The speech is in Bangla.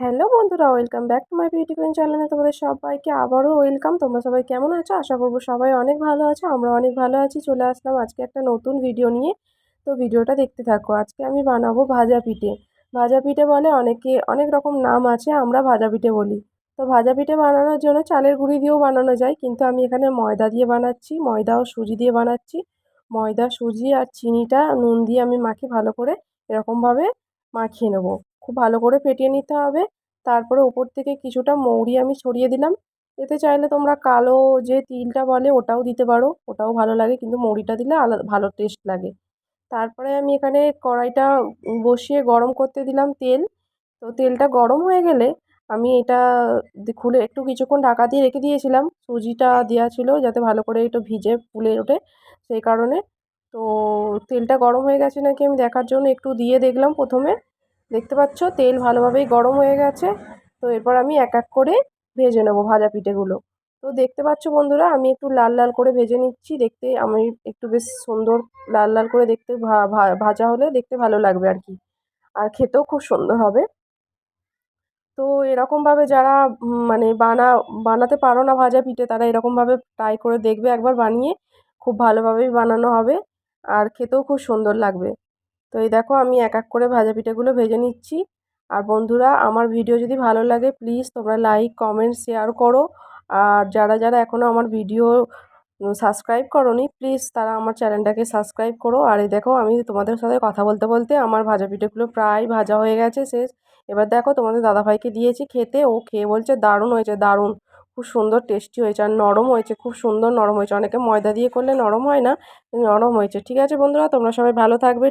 হ্যালো বন্ধুরা, welcome back to my beauty queen চ্যানেলে তোমাদের সবাইকে আবারও ওয়েলকাম। তোমরা সবাই কেমন আছো? আশা করব সবাই অনেক ভালো আছো, আমরা অনেক ভালো আছি। চলে আসলাম আজকে একটা নতুন ভিডিও নিয়ে। তো ভিডিওটা দেখতে থাকো, আজকে আমি বানাবো ভাজা পিঠে। ভাজা পিঠে বলে অনেকে, অনেক রকম নাম আছে, আমরা ভাজা পিঠে বলি। তো ভাজা পিঠে বানানোর জন্য চালের গুঁড়ি দিয়েও বানানো যায়, কিন্তু আমি এখানে ময়দা দিয়ে বানাচ্ছি, ময়দা ও সুজি দিয়ে বানাচ্ছি। ময়দা, সুজি আর চিনিটা, নুন দিয়ে আমি মাখি ভালো করে এরকমভাবে মাখিয়ে নেব। খুব ভালো করে ফেটিয়ে নিতে হবে। তারপরে ওপর থেকে কিছুটা মৌরি আমি ছড়িয়ে দিলাম। এতে চাইলে তোমরা কালো যে তিলটা বলে ওটাও দিতে পারো, ওটাও ভালো লাগে কিন্তু মৌরিটা দিলে আলাদা ভালো টেস্ট লাগে। তারপরে আমি এখানে কড়াইটা বসিয়ে গরম করতে দিলাম তেল। তো তেলটা গরম হয়ে গেলে আমি এটা খুলে একটু কিছুক্ষণ ঢাকা দিয়ে রেখে দিয়েছিলাম। সুজিটা দেওয়া ছিল যাতে ভালো করে একটু ভিজে ফুলে ওঠে সেই কারণে। তো তেলটা গরম হয়ে গেছে নাকি আমি দেখার জন্য একটু দিয়ে দেখলাম প্রথমে। দেখতে পাচ্ছ? তেল ভালোভাবেই গরম হয়ে গেছে। তো এরপর আমি এক এক করে ভেজে নেব ভাজা পিঠেগুলো। তো দেখতে পাচ্ছ বন্ধুরা, আমি একটু লাল লাল করে ভেজে নিচ্ছি। দেখতে আমি একটু বেশ সুন্দর লাল লাল করে দেখতে ভাজা হলে দেখতে ভালো লাগবে আর কি। আর খেতেও খুব সুন্দর হবে। তো এরকমভাবে যারা মানে বানা, বানাতে পারো না ভাজা পিঠে, তারা এরকমভাবে ট্রাই করে দেখবে একবার বানিয়ে। খুব ভালোভাবেই বানানো হবে। আর খেতেও খুব সুন্দর লাগবে। তো এই দেখো আমি এক এক করে ভাজা পিঠেগুলো ভেজে নিচ্ছি। আর বন্ধুরা, আমার ভিডিও যদি ভালো লাগে প্লিজ তোমরা লাইক কমেন্ট শেয়ার করো। আর যারা যারা এখনও আমার ভিডিও সাবস্ক্রাইব করনি প্লিজ তারা আমার চ্যানেলটাকে সাবস্ক্রাইব করো। আর এই দেখো আমি তোমাদের সাথে কথা বলতে বলতে আমার ভাজা পিঠেগুলো প্রায় ভাজা হয়ে গেছে শেষ। এবার দেখো তোমাদের দাদাভাইকে দিয়েছি খেতে। ও খেয়ে বলছে, দারুণ হয়েছে, দারুণ। খুব সুন্দর টেস্টি হয়েছে আর নরম হয়েছে, খুব সুন্দর নরম হয়েছে। অনেকে ময়দা দিয়ে করলে নরম হয় না নরম হয়েছে। ঠিক আছে বন্ধুরা, তোমরা সবাই ভালো থাকবে